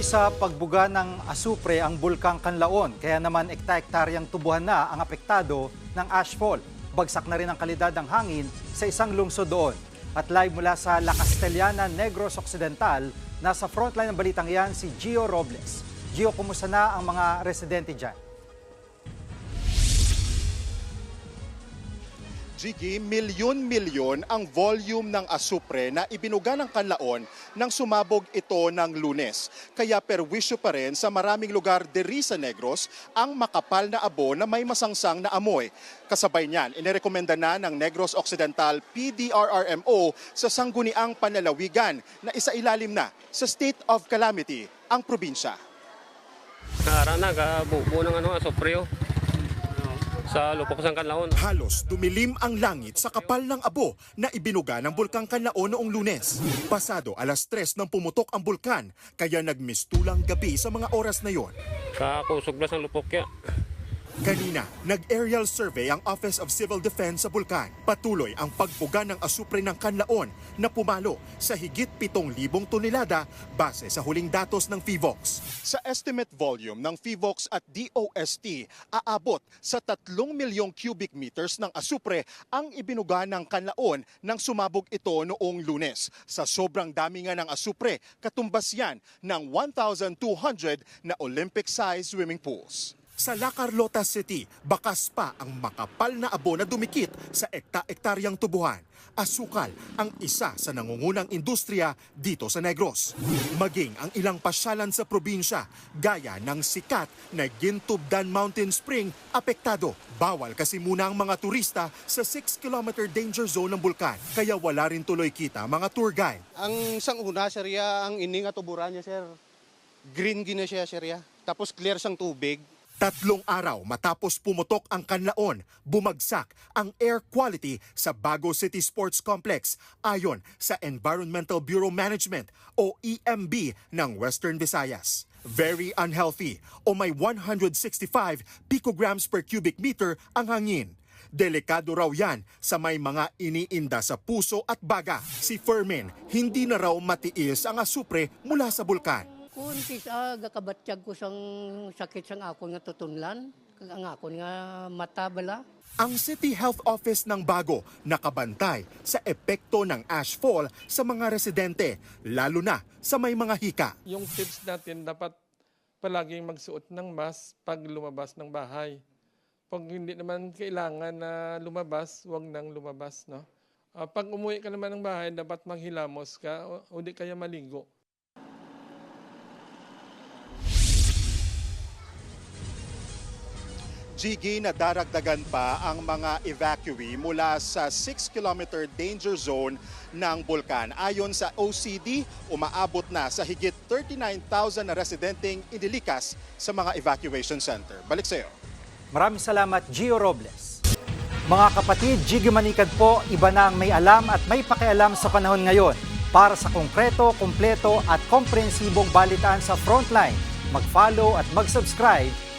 Patuloy sa pagbuga ng asupre ang bulkang Kanlaon, kaya naman ekta-ektaryang tubuhan na ang apektado ng ashfall. Bagsak na rin ang kalidad ng hangin sa isang lungsod doon. At live mula sa La Castellana, Negros Occidental, nasa frontline ng balitang yan si Gio Robles. Gio, kumusta na ang mga residente dyan? Jiggy, milyon-milyon ang volume ng asupre na ibinuga ng kanlaon nang sumabog ito ng lunes. Kaya perwisyo pa rin sa maraming lugar deri sa Negros ang makapal na abo na may masangsang na amoy. Kasabay niyan, inirekomenda na ng Negros Occidental PDRRMO sa sangguniang panlalawigan na isa ilalim na sa state of calamity ang probinsya. Naara na, kabubo ng ano, asopreo. Sa lupok sang kanlaon. Halos dumilim ang langit sa kapal ng abo na ibinuga ng Bulkang Kanlaon noong lunes. Pasado alas 3 nang pumutok ang bulkan, kaya nagmistulang gabi sa mga oras na yon. Kakusog na sang lupok ya. Kanina, nag-aerial survey ang Office of Civil Defense sa bulkan. Patuloy ang pagbuga ng asupre ng Kanlaon na pumalo sa higit 7,000 tonelada base sa huling datos ng FIVOX. Sa estimate volume ng FIVOX at DOST, aabot sa 3 milyong cubic meters ng asupre ang ibinuga ng Kanlaon nang sumabog ito noong lunes. Sa sobrang dami nga ng asupre, katumbas yan ng 1,200 na Olympic-sized swimming pools. Sa La Carlota City, bakas pa ang makapal na abo na dumikit sa ekta-ektaryang tubuhan. Asukal ang isa sa nangungunang industriya dito sa Negros. Maging ang ilang pasyalan sa probinsya, gaya ng sikat na Gintubdan Mountain Spring, apektado. Bawal kasi muna ang mga turista sa 6-kilometer danger zone ng bulkan. Kaya wala rin tuloy kita mga tour guide. Ang isang una, sir, ya, ang ining at tuburan niya, sir. Green gina siya, sir, ya. Tapos clear sang tubig. Tatlong araw matapos pumutok ang kanlaon, bumagsak ang air quality sa Bago City Sports Complex ayon sa Environmental Bureau Management o EMB ng Western Visayas. Very unhealthy o may 165 picograms per cubic meter ang hangin. Delikado raw yan sa may mga iniinda sa puso at baga. Si Fermin, hindi na raw matiis ang asupre mula sa bulkan. Kung kisa gakabatsyag ko sang sakit sang ako nga tutunlan, kag ang ako nga mata bala. Ang City Health Office ng Bago nakabantay sa epekto ng ashfall sa mga residente, lalo na sa may mga hika. yung tips natin dapat palaging magsuot ng mask pag lumabas ng bahay. Pag hindi naman kailangan na lumabas, huwag nang lumabas, no? Ah, pag umuwi ka naman ng bahay, dapat maghilamos ka o, o di kaya maligo. Gigi na daragdagan pa ang mga evacuee mula sa 6-kilometer danger zone ng bulkan. Ayon sa OCD, umaabot na sa higit 39,000 na residenteng inilikas sa mga evacuation center. Balik sa iyo. Maraming salamat, Gio Robles. Mga kapatid, Jiggy Manikad po, iba na ang may alam at may pakialam sa panahon ngayon. Para sa konkreto, kumpleto at komprehensibong balitaan sa Frontline, mag-follow at mag-subscribe